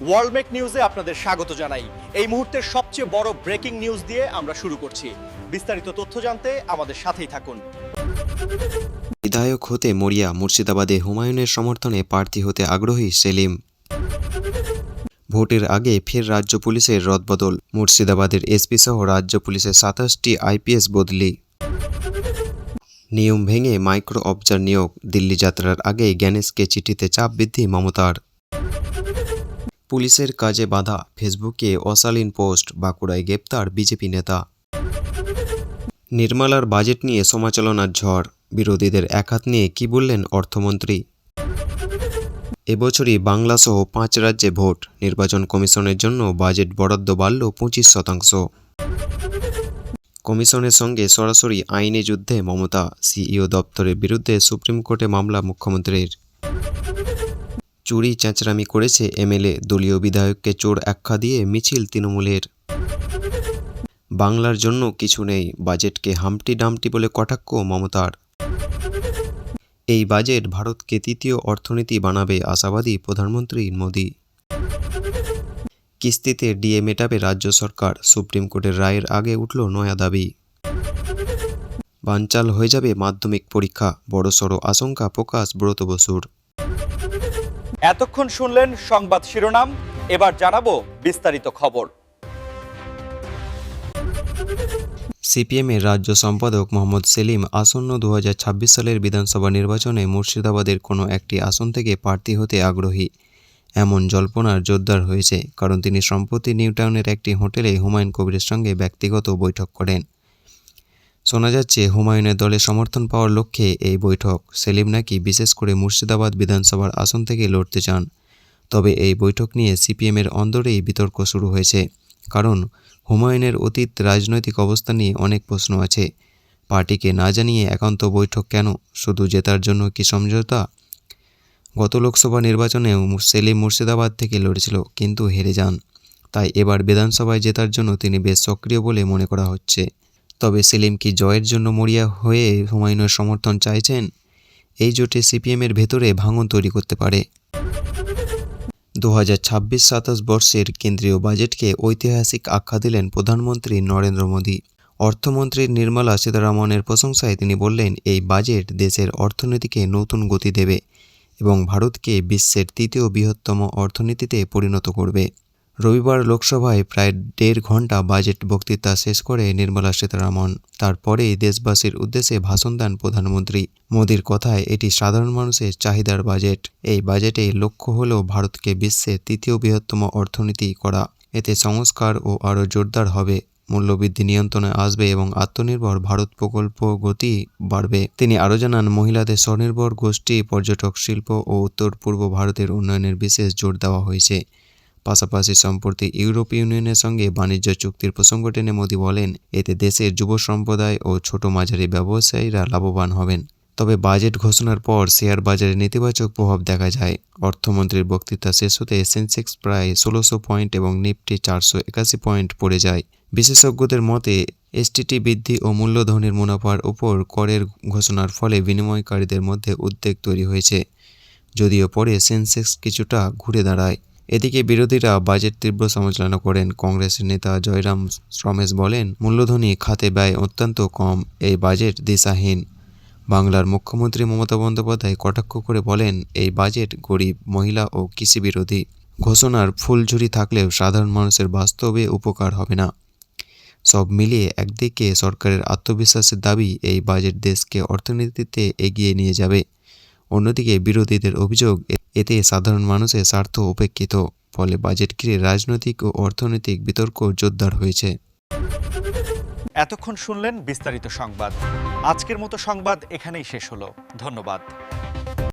ওয়ার্ল্ডমেক নিউজে আপনাদের স্বাগত জানাই। এই মুহূর্তের সবচেয়ে বড় ব্রেকিং নিউজ দিয়ে আমরা শুরু করছি। বিস্তারিত তথ্য জানতে আমাদের সাথেই থাকুন। বিধায়ক হতে মরিয়া, মুর্শিদাবাদে হুমায়ুনের সমর্থনে প্রার্থী হতে আগ্রহী সেলিম। ভোটের আগে ফের রাজ্য পুলিশের রদবদল, মুর্শিদাবাদের এসপি সহ রাজ্য পুলিশের সাতাশটি আইপিএস বদলি। নিয়ম ভেঙে মাইক্রো অবজার নিয়োগ, দিল্লি যাত্রার আগে জ্ঞানেশকে চিঠিতে চাপ বৃদ্ধি মমতার। পুলিশের কাজে বাধা, ফেসবুকে অশালীন পোস্ট, বাঁকুড়ায় গ্রেপ্তার বিজেপি নেতা। নির্মলার বাজেট নিয়ে সমালোচনার ঝড়, বিরোধীদের একহাত নিয়ে কি বললেন অর্থমন্ত্রী? এবছরই বাংলাসহ পাঁচ রাজ্যে ভোট, নির্বাচন কমিশনের জন্য বাজেট বরাদ্দ বাড়ল পঁচিশ শতাংশ। কমিশনের সঙ্গে সরাসরি আইনি যুদ্ধে মমতা, সিইও দপ্তরের বিরুদ্ধে সুপ্রিম কোর্টে মামলা মুখ্যমন্ত্রীর। চুরি চেঁচড়ামি করেছে এমএলএ, দলীয় বিধায়ককে চোর আখ্যা দিয়ে মিছিল তৃণমূলের। বাংলার জন্য কিছু নেই, বাজেটকে হামটি ডামটি বলে কটাক্ষ মমতার। এই বাজেট ভারতকে তৃতীয় অর্থনীতি বানাবে আশাবাদী প্রধানমন্ত্রী মোদী। কিস্তিতে ডিএ মেটাবে রাজ্য সরকার, সুপ্রিম কোর্টের রায়ের আগে উঠল নয়া দাবি। বানচাল হয়ে যাবে মাধ্যমিক পরীক্ষা, বড়সড় আশঙ্কা প্রকাশ ব্রত বসুর। এতক্ষণ শুনলেন সংবাদ শিরোনাম, এবার জানাব বিস্তারিত খবর। সিপিএমের রাজ্য সম্পাদক মোহাম্মদ সেলিম আসন্ন দু হাজার ছাব্বিশ সালের বিধানসভা নির্বাচনে মুর্শিদাবাদের কোনো একটি আসন থেকে প্রার্থী হতে আগ্রহী। এমন জল্পনার জোরদার হয়েছে, কারণ তিনি সম্প্রতি নিউটাউনের একটি হোটেলে হুমায়ুন কবিরের সঙ্গে ব্যক্তিগত বৈঠক করেন। শোনা যাচ্ছে, হুমায়ুনের দলে সমর্থন পাওয়ার লক্ষ্যে এই বৈঠক। সেলিম নাকি বিশেষ করে মুর্শিদাবাদ বিধানসভার আসন থেকে লড়তে চান। তবে এই বৈঠক নিয়ে সিপিএমের অন্দরেই বিতর্ক শুরু হয়েছে। কারণ, হুমায়ুনের অতীত রাজনৈতিক অবস্থা নিয়ে অনেক প্রশ্ন আছে। পার্টিকে না জানিয়ে একান্ত বৈঠক কেন? শুধু জেতার জন্য কি সমঝোতা? গত লোকসভা নির্বাচনেও সেলিম মুর্শিদাবাদ থেকে লড়েছিল, কিন্তু হেরে যান। তাই এবার বিধানসভায় জেতার জন্য তিনি বেশ সক্রিয় বলে মনে করা হচ্ছে। তবে সেলিম কি জয়ের জন্য মরিয়া হয়ে হুমায়ুনের সমর্থন চাইছেন? এই জোটে সিপিএমের ভেতরে ভাঙন তৈরি করতে পারে। দু হাজার ছাব্বিশ সাতাশ বর্ষের কেন্দ্রীয় বাজেটকে ঐতিহাসিক আখ্যা দিলেন প্রধানমন্ত্রী নরেন্দ্র মোদী। অর্থমন্ত্রী নির্মলা সীতারামনের প্রশংসায় তিনি বললেন, এই বাজেট দেশের অর্থনীতিকে নতুন গতি দেবে এবং ভারতকে বিশ্বের তৃতীয় বৃহত্তম অর্থনীতিতে পরিণত করবে। রবিবার লোকসভায় প্রায় দেড় ঘণ্টা বাজেট বক্তৃতা শেষ করে নির্মলা সীতারামন। তারপরেই দেশবাসীর উদ্দেশ্যে ভাষণ দেন প্রধানমন্ত্রী। মোদীর কথায় এটি সাধারণ মানুষের চাহিদার বাজেট। এই বাজেটে লক্ষ্য হল ভারতকে বিশ্বের তৃতীয় বৃহত্তম অর্থনীতি করা। এতে সংস্কার ও আরও জোরদার হবে। মূল্যবৃদ্ধি নিয়ন্ত্রণে আসবে এবং আত্মনির্ভর ভারত প্রকল্প গতি বাড়বে। তিনি আরও জানান, মহিলাদের স্বনির্ভর গোষ্ঠী, পর্যটক শিল্প ও উত্তর পূর্ব ভারতের উন্নয়নের বিশেষ জোর দেওয়া হয়েছে। পাশাপাশি সম্প্রতি ইউরোপ ইউনিয়নের সঙ্গে বাণিজ্য চুক্তির প্রসঙ্গ টেনে মোদী বলেন, এতে দেশের যুব সম্প্রদায় ও ছোট মাঝারি ব্যবসায়ীরা লাভবান হবেন। তবে বাজেট ঘোষণার পর শেয়ার বাজারে নেতিবাচক প্রভাব দেখা যায়। অর্থমন্ত্রীর বক্তৃতা শেষ হতে সেন্সেক্স প্রায় ষোলোশো পয়েন্ট এবং নিফটি চারশো একাশি পয়েন্ট পড়ে যায়। বিশেষজ্ঞদের মতে, এসটিটি বৃদ্ধি ও মূল্যধনের মুনাফার উপর করের ঘোষণার ফলে বিনিময়কারীদের মধ্যে উদ্বেগ তৈরি হয়েছে। যদিও পরে সেন্সেক্স কিছুটা ঘুরে দাঁড়ায়। এদিকে বিরোধীরা বাজেট তীব্র সমালোচনা করেন কংগ্রেসের নেতা জয়রাম রমেশ বলেন, মূল্যধনী খাতে ব্যয় অত্যন্ত কম, এই বাজেট দিশাহীন। বাংলার মুখ্যমন্ত্রী মমতা বন্দ্যোপাধ্যায় কটাক্ষ করে বলেন, এই বাজেট গরিব, মহিলা ও কৃষি বিরোধী। ঘোষণার ফুলঝুরি থাকলেও সাধারণ মানুষের বাস্তবে উপকার হবে না। সব মিলিয়ে একদিকে সরকারের আত্মবিশ্বাসের দাবি, এই বাজেট দেশকে অর্থনীতিতে এগিয়ে নিয়ে যাবে। অন্যদিকে বিরোধীদের অভিযোগ, এতে সাধারণ মানুষের স্বার্থ উপেক্ষিত, ফলে বাজেট ঘিরে রাজনৈতিক ও অর্থনৈতিক বিতর্ক জোরদার হয়েছে। এতক্ষণ শুনলেন বিস্তারিত সংবাদ। আজকের মতো সংবাদ এখানেই শেষ হলো। ধন্যবাদ।